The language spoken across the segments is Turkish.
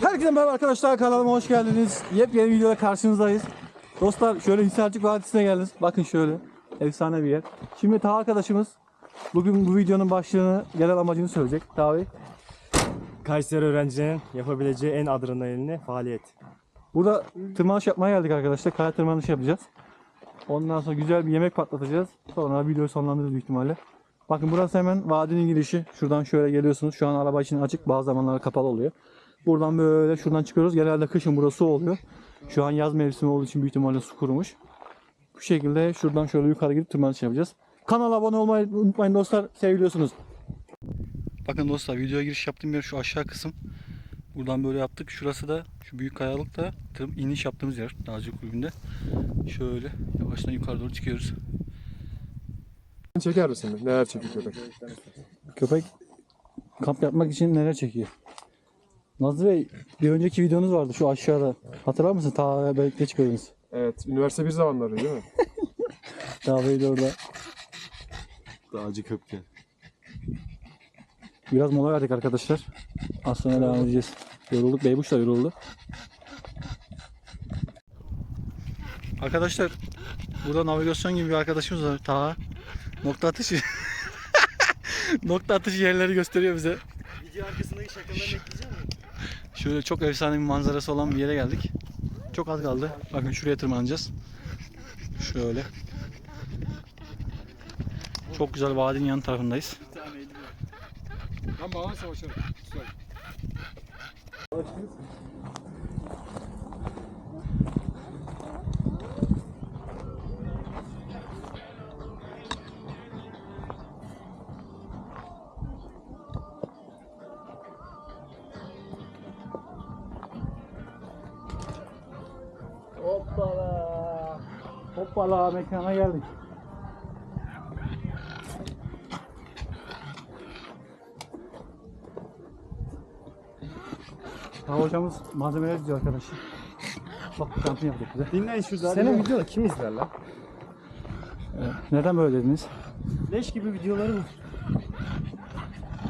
Herkese merhaba arkadaşlar kanalıma hoş geldiniz. Yepyeni videoda karşınızdayız. Dostlar şöyle Hisarcık Vadisi'ne geldiniz. Bakın şöyle. Efsane bir yer. Şimdi Taha arkadaşımız bugün bu videonun başlığını, genel amacını söyleyecek. Taha Bey. Kayseri öğrencilerinin yapabileceği en adrenalini faaliyet. Burada tırmanış yapmaya geldik arkadaşlar. Kaya tırmanışı yapacağız. Ondan sonra güzel bir yemek patlatacağız. Sonra videoyu sonlandırırız büyük ihtimalle. Bakın burası hemen vadinin girişi. Şuradan şöyle geliyorsunuz. Şu an araba için açık. Bazı zamanlar kapalı oluyor. Buradan böyle şuradan çıkıyoruz. Genelde kışın burası oluyor. Şu an yaz mevsimi olduğu için büyük ihtimalle su kurumuş. Bu şekilde şuradan şöyle yukarı gidip tırmanış yapacağız. Kanala abone olmayı unutmayın dostlar. Seviliyorsunuz. Bakın dostlar videoya giriş yaptığım yer şu aşağı kısım. Buradan böyle yaptık. Şurası da şu büyük kayalık da iniş yaptığımız yer. Dağcılık kulübünde. Şöyle yavaştan yukarı doğru çıkıyoruz. Çeker misin? Neler çekiyor köpek? Köpek kamp yapmak için neler çekiyor? Nazlı Bey bir önceki videonuz vardı şu aşağıda. Hatırlar mısın? Ta birlikte çıkıyordunuz. Evet, üniversite bir zamanları değil mi? Bey de orada. Dağcı köpke. Biraz mola verdik arkadaşlar. Az sonra devam edeceğiz. Yorulduk. Beybuş da yoruldu. Arkadaşlar burada navigasyon gibi bir arkadaşımız var. Ta nokta atışı. nokta atışı yerleri gösteriyor bize. Video arkasındaki mi? Şöyle çok efsane bir manzarası olan bir yere geldik. Çok az kaldı. Bakın şuraya tırmanacağız. Şöyle. Çok güzel vadinin yan tarafındayız. Ben bağlan savaşırım. Hoppala mekana geldik. Ha hocamız malzemeler diyor arkadaşlar. Bak kampın yaptık bize. Dinleyin şurada. Senin videonu kim izler lan? Neden böyle dediniz? Leş gibi videoları mı?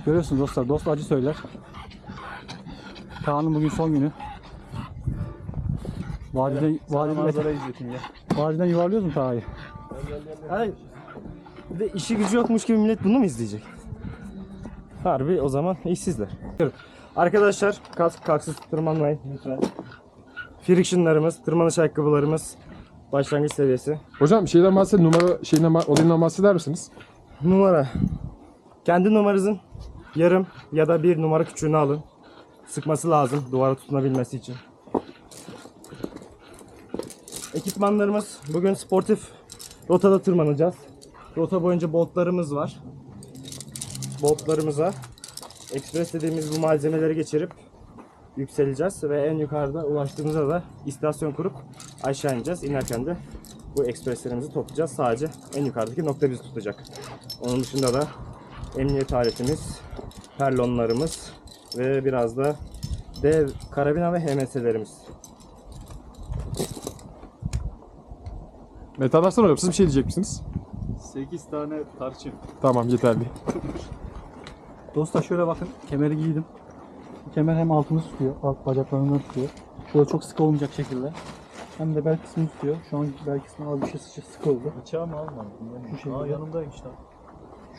Görüyorsunuz dostlar, dost acı söyler. Kaan'ın bugün son günü. Vadiden, vadiden, izletin ya. Vadiden yuvarlıyoruz mu Taha'yı? Hayır. Bir de işi gücü yokmuş gibi millet bunu mu izleyecek? Harbi o zaman işsizler. Arkadaşlar kask kalksız tırmanmayın lütfen. Friction'larımız, tırmanış ayakkabılarımız başlangıç seviyesi. Hocam şeyden bahset, numara şeyinden bah- olayından bahseder misiniz? Numara. Kendi numaranızın yarım ya da bir numara küçüğünü alın. Sıkması lazım duvara tutunabilmesi için. Ekipmanlarımız bugün sportif rotada tırmanacağız. Rota boyunca boltlarımız var. Boltlarımıza ekspres dediğimiz bu malzemeleri geçirip yükseleceğiz ve en yukarıda ulaştığımızda da istasyon kurup aşağı ineceğiz. İnerken de bu ekspreslerimizi toplayacağız. Sadece en yukarıdaki nokta bizi tutacak. Onun dışında da emniyet aletimiz, perlonlarımız ve biraz da dev karabina ve HMS'lerimiz. Metalarsan hocam siz bir şey diyecek misiniz? 8 tane tarçın. Tamam yeterli. Dostlar şöyle bakın, kemeri giydim. Kemer hem altını tutuyor, alt bacaklarından tutuyor. Şöyle çok sık olmayacak şekilde. Hem de bel kısmını tutuyor. Şu an bel kısmı az bir şey sıkı sıkı oldu. Bıçağımı almadım. Şu şekilde. Aa yanımdaymış lan.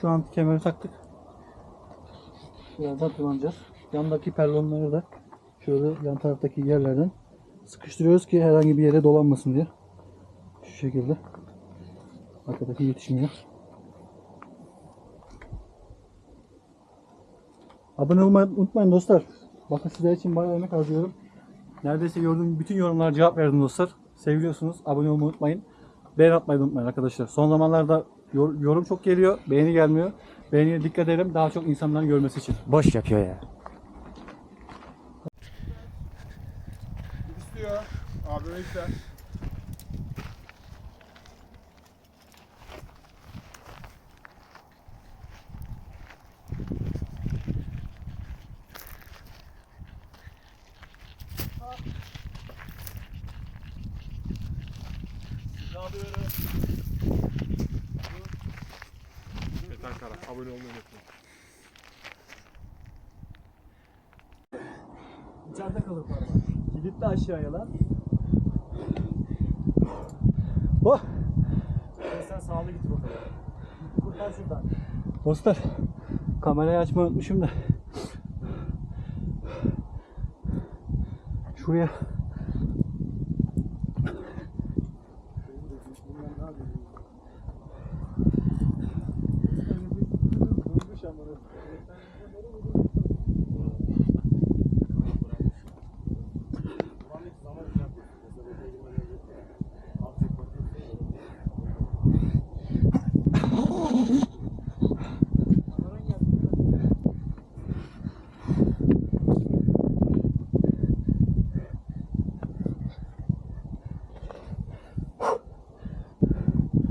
Şu an kemeri taktık. Birazdan tırmanacağız. Yandaki perlonları da şöyle yan taraftaki yerlerden sıkıştırıyoruz ki herhangi bir yere dolanmasın diye. Şu şekilde. Arkadaki yetişmiyor. Abone olmayı unutmayın dostlar. Bakın sizler için bayağı emek harcıyorum. Neredeyse gördüğüm bütün yorumlara cevap verdim dostlar. Seviliyorsunuz. Abone olmayı unutmayın. Beğeni atmayı unutmayın arkadaşlar. Son zamanlarda yor- yorum çok geliyor. Beğeni gelmiyor. Beğeniye dikkat edelim. Daha çok insanların görmesi için. Boş yapıyor ya. İstiyor. Abi ister. Abone olmayı unutmayın. dışarıda kalır parmak. Kilitle aşağıya lan. Oh! Sen sağlı git bakalım. Kurtar şuradan. Dostlar kamerayı açmayı unutmuşum da. Şuraya Durmuş amına.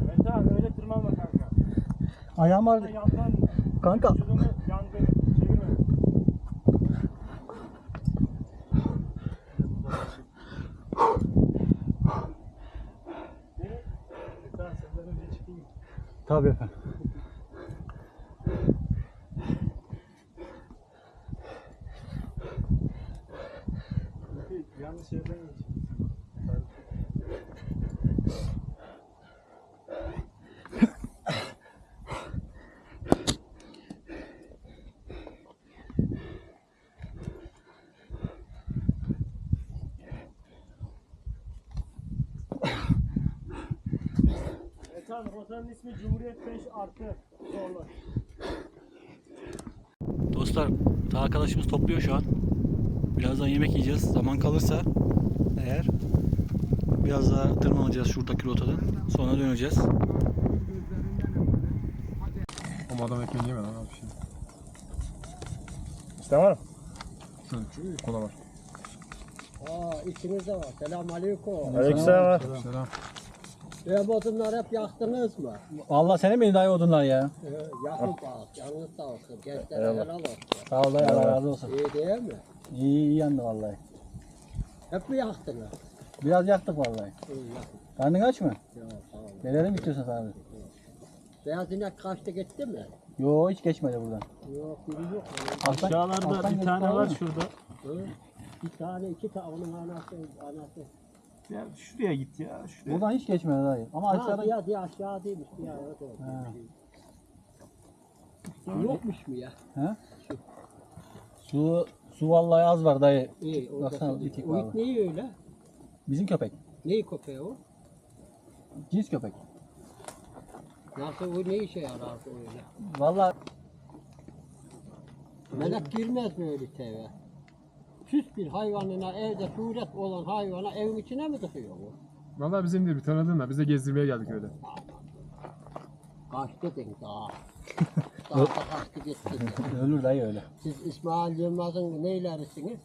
Mete abi öyle tırmanma kanka. Ayağım. Yandan Kanka vücudunu yangın çevirme. Tamam senden önce çıkayım. tabii efendim. Abi rotanın ismi Cumhuriyet 5 artı zorlu. Dostlar ta arkadaşımız topluyor şu an. Birazdan yemek yiyeceğiz. Zaman kalırsa eğer biraz daha tırmanacağız şuradaki rotadan. Sonra döneceğiz. Ama adam ekmeğini yemedi abi bir şey. İşte var mı? Şu kola var. Aa içinizde var. Selam aleyküm. Aleykümselam var. Selam. E bu odunlar hep yaktınız mı? Vallahi senin beni dayı odunlar ya. E, yakın bak. Canınız sağ olsun. Gençlere helal olsun. Sağ ol dayı Allah razı olsun. İyi değil mi? İyi iyi yandı vallahi. Hep mi yaktınız? Biraz yaktık vallahi. İyi yakın. Karnın aç mı? Ya sağ olun. Neleri bitiyorsun abi? Beyaz inek kaçtı gitti mi? Yo hiç geçmedi buradan. Yok biri yok. Alttan- Aşağılarda alttan bir geçti tane var mi? şurada. Hı? Bir tane iki tane onun anası anası. Ya şuraya git ya. Şuraya. Buradan hiç geçmedi dayı. Ama Ha aşağıda diye diye aşağı değilmiş. Ya evet evet. Ha. Yokmuş mu ya? He? Su su vallahi az var dayı. İyi. orada Baksana, bir tek O var. it neyi öyle? Bizim köpek. Neyi köpeği o? Cins köpek. Nasıl o ne işe yarar öyle? Vallahi Melek girmez böyle eve. Süs bir hayvanına evde suret olan hayvana evin içine mi tıkıyor bu? Vallahi bizim de bir tanıdığın da biz de gezdirmeye geldik öyle. Kaç dedin daha. daha da kaçtı gitti. ölür dayı öyle. Siz İsmail Yılmaz'ın neylerisiniz?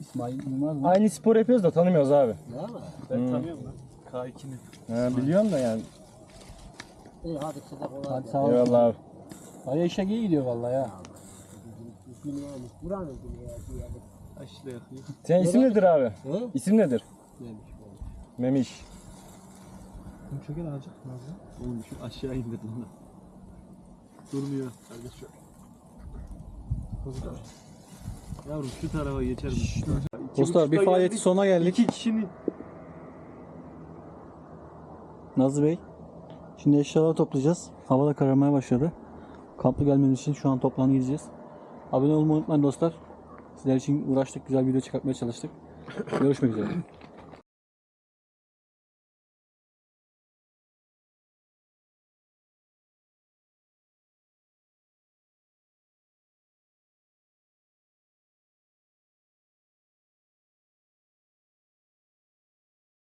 İsmail Yılmaz mı? Aynı spor yapıyoruz da tanımıyoruz abi. Değil mi? Ben tanıyorum lan. K2'nin. He, biliyorum da yani. İyi hadi size kolay Hadi gelsin. sağ ol. Eyvallah abi. Dayı işe iyi gidiyor vallahi ya. Dünyanın, buranın dünya diyelim. Aşağıda yakayım. Senin isim nedir abi? Hı? İsim nedir? Neymiş bu? Memiş. Bunu çökel alacak mı abi? Oğlum şu aşağı indir lan. Durmuyor. Kardeş yok. Yavrum şu tarafa geçer misin? Dostlar bir faaliyetin sonuna geldik. İki kişinin Nazlı Bey. Şimdi eşyaları toplayacağız. Hava da kararmaya başladı. Kamplı gelmeniz için şu an toplanı gideceğiz. Abone olmayı unutmayın dostlar. Sizler için uğraştık. Güzel video çıkartmaya çalıştık. Görüşmek üzere.